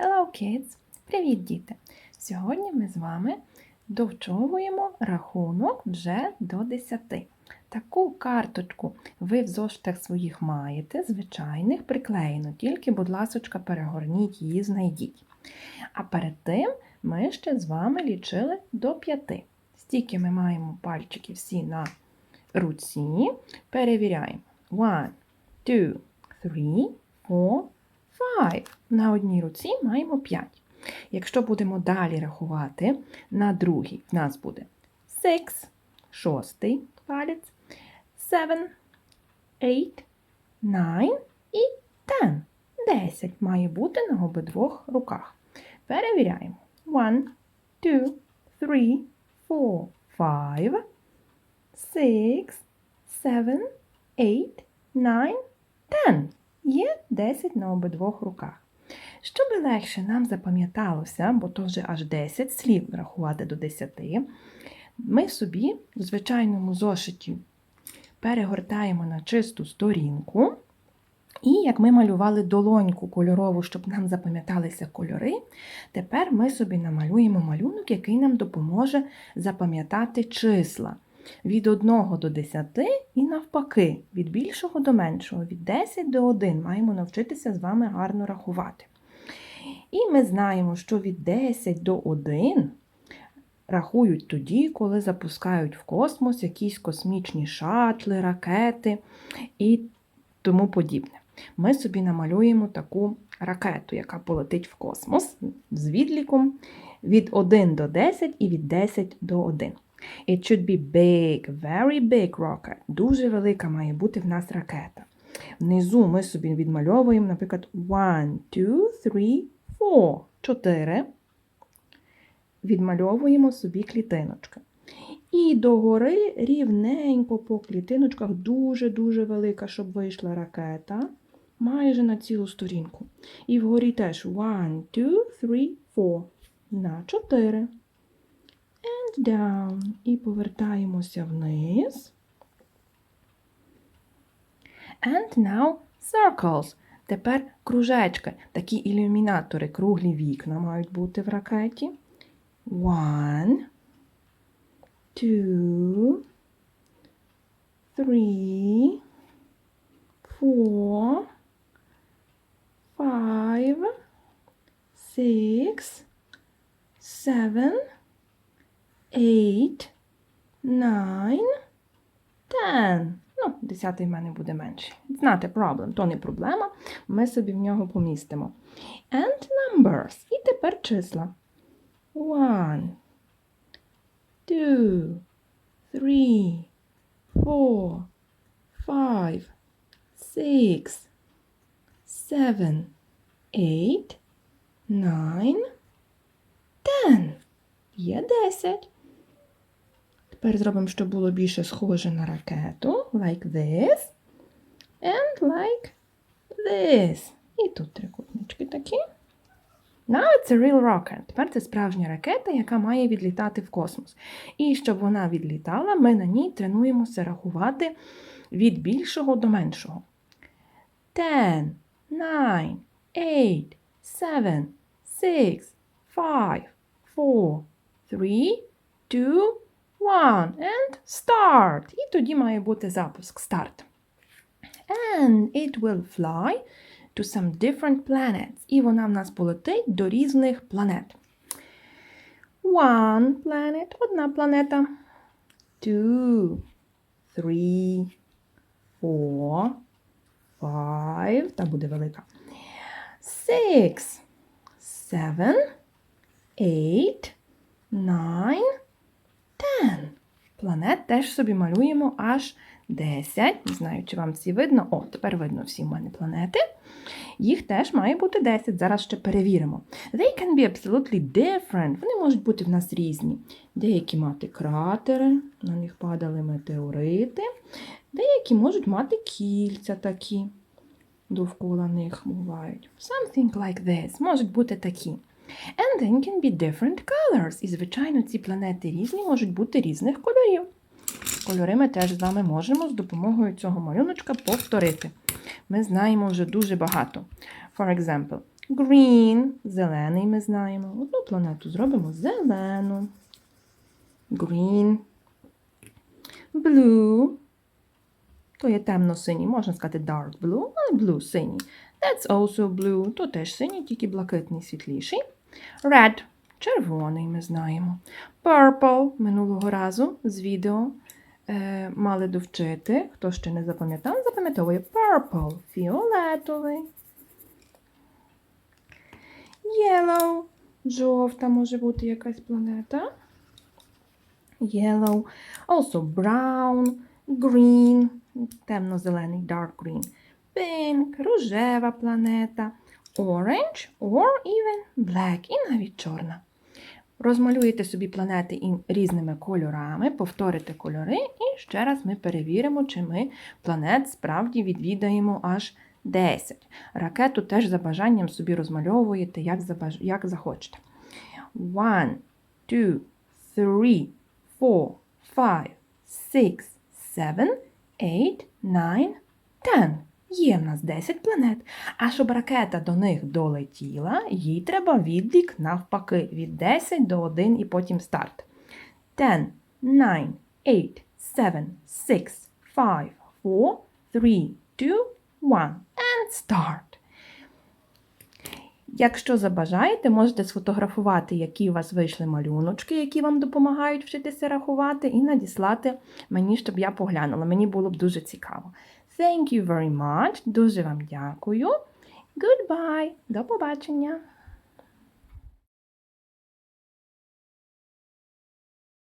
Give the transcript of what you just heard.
Hello, kids! Привіт, діти! Сьогодні ми з вами довчовуємо рахунок вже до 10. Таку карточку ви в зошитах своїх маєте, звичайних, приклеєно, тільки, будь ласочка, перегорніть її, знайдіть. А перед тим ми ще з вами лічили до 5. Стільки ми маємо пальчики всі на руці. Перевіряємо. One, two, three, four, five. На одній руці маємо 5. Якщо будемо далі рахувати, на другій в нас буде six, шостий палець, seven, eight, nine і ten. 10 має бути на обидвох руках. Перевіряємо. One, two, three, four, five, six, seven, eight, nine, ten. Є 10 на обидвох руках. Щоб легше нам запам'яталося, бо то вже аж 10 слів рахувати до 10, ми собі в звичайному зошиті перегортаємо на чисту сторінку. І як ми малювали долоньку кольорову, щоб нам запам'яталися кольори, тепер ми собі намалюємо малюнок, який нам допоможе запам'ятати числа від 1 до 10 і навпаки, від більшого до меншого, від 10 до 1 маємо навчитися з вами гарно рахувати. І ми знаємо, що від 10 до 1 рахують тоді, коли запускають в космос якісь космічні шатли, ракети і тому подібне. Ми собі намалюємо таку ракету, яка полетить в космос з відліком від 1 до 10 і від 10 до 1. It should be big, very big rocket. Дуже велика має бути в нас ракета. Внизу ми собі відмальовуємо, наприклад, 1, 2, 3, 4. 4. Відмальовуємо собі клітиночки. І догори рівненько по клітиночках дуже-дуже велика, щоб вийшла ракета. Майже на цілу сторінку. І вгорі теж 1, 2, 3, 4. На 4. And down. І повертаємося вниз. And now circles. Тепер кружечки. Такі ілюмінатори, круглі вікна мають бути в ракеті. One, two, three, four, five, six, seven, eight, nine, ten. Ну, десятий в мене буде менший. It's not a problem, то не проблема. Ми собі в нього помістимо. And numbers. І тепер числа. One, two, three, four, five, six, seven, eight, nine, ten. Є десять. Тепер зробимо, щоб було більше схоже на ракету. Like this. And like this. І тут трикутнички такі. Now it's a real rocket. Тепер це справжня ракета, яка має відлітати в космос. І щоб вона відлітала, ми на ній тренуємося рахувати від більшого до меншого. Ten, nine, eight, seven, six, five, four, three, two, one. And start. І тоді має бути запуск. Старт. And it will fly to some different planets. І вона в нас полетить до різних планет. One planet – одна планета. Two, three, four, five. Та буде велика. Six, seven, eight, nine, ten. Планет теж собі малюємо аж 10. Не знаю, чи вам всі видно. О, тепер видно всі в мене планети. Їх теж має бути 10. Зараз ще перевіримо. They can be absolutely different. Вони можуть бути в нас різні. Деякі мати кратери, на них падали метеорити. Деякі можуть мати кільця такі. Довкола них бувають. Something like this. Можуть бути такі. And then can be different colors. І, звичайно, ці планети різні можуть бути різних кольорів. Кольори ми теж з вами можемо з допомогою цього малюночка повторити. Ми знаємо вже дуже багато. For example, Green – зелений ми знаємо. Одну планету зробимо зелену. Green. Blue. То є темно-синій, можна сказати dark blue, але blue синій. That's also blue. То теж синій, тільки блакитний світліший. Red – червоний, ми знаємо. Purple минулого разу з відео е, мали довчити. Хто ще не запам'ятав, запам'ятовує purple – фіолетовий. Yellow – жовта може бути якась планета. Yellow. Also brown, green, темно-зелений, dark green. Pink – рожева планета. Orange or even black і навіть чорна. Розмалюєте собі планети різними кольорами, повторите кольори, і ще раз ми перевіримо, чи ми планет справді відвідаємо аж 10. Ракету теж за бажанням собі розмальовуєте, як, забаж... як захочете. One, two, three, four, five, six, seven, eight, nine, ten. Є в нас 10 планет. А щоб ракета до них долетіла, їй треба відлік навпаки від 10 до 1 і потім старт. 10, 9, 8, 7, 6, 5, 4, 3, 2, 1. And start. Якщо забажаєте, можете сфотографувати, які у вас вийшли малюночки, які вам допомагають вчитися рахувати, і надіслати мені, щоб я поглянула. Мені було б дуже цікаво. Thank you very much. Дуже вам дякую. Goodbye. До побачення.